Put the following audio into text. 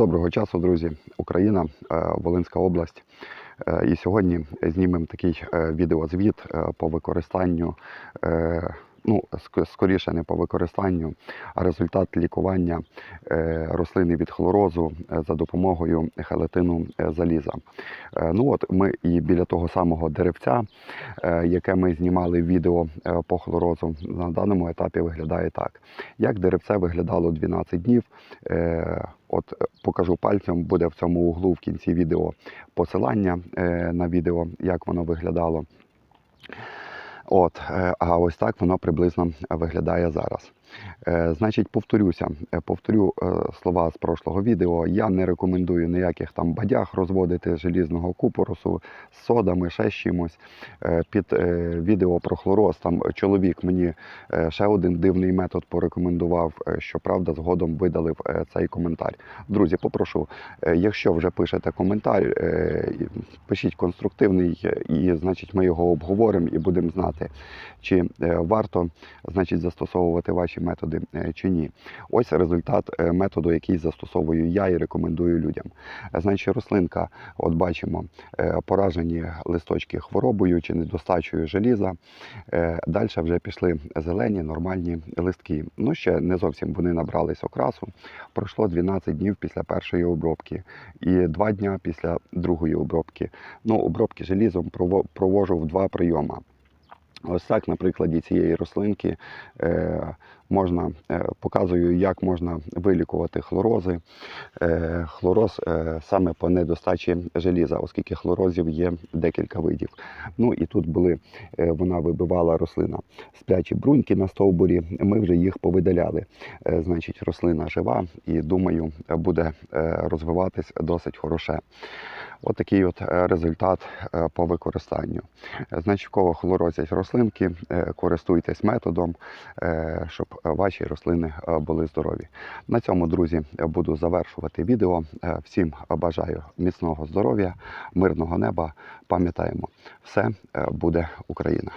Доброго часу, друзі, Україна, е, Волинська область. Е, І сьогодні знімемо такий е, відеозвіт по використанню, ну, скоріше не по використанню, а результат лікування рослини від хлорозу за допомогою хелатину е, заліза. Ну от ми і біля того самого деревця, яке ми знімали відео по хлорозу, на даному етапі виглядає так. Як деревце виглядало 12 днів, От е, покажу пальцем, буде в цьому углу в кінці відео посилання е, на відео, як воно виглядало. От, е, а ось так воно приблизно виглядає зараз. Е, Значить, повторюся, е, повторю е, слова з прошлого відео. Я не рекомендую ніяких там бадяг розводити желізного купоросу з содами, ще з чимось. Під відео про хлороз там чоловік мені ще один дивний метод порекомендував. е, Щоправда, згодом видалив цей коментар. Друзі, попрошу, якщо вже пишете коментар, пишіть конструктивний, і значить ми його обговоримо і будемо знати, чи варто значить застосовувати ваші методи е, чи ні. Ось результат е, методу, який застосовую я і рекомендую людям. Е, Значить, рослинка, от бачимо, поражені листочки хворобою чи недостачею желіза. Далі вже пішли зелені нормальні листки. Ну ще не зовсім вони набрались окрасу. Пройшло 12 днів після першої обробки і 2 дня після другої обробки. Ну, обробки желізом прово- провожу в два прийоми. Ось так, на прикладі цієї рослинки е, можна е, показую, як можна вилікувати хлорози. Е, хлороз саме по недостачі желіза, оскільки хлорозів є декілька видів. Ну і тут були, вона вибивала рослина сплячі бруньки на стовбурі. Ми вже їх повидаляли. Значить, рослина жива і думаю, буде розвиватись досить хороше. От такий от е, результат е, по використанню. Кого хлорозять рослинки, е, користуйтесь методом, щоб ваші рослини були здорові. На цьому, друзі, буду завершувати відео. Всім бажаю міцного здоров'я, мирного неба. Пам'ятаємо, все буде Україна.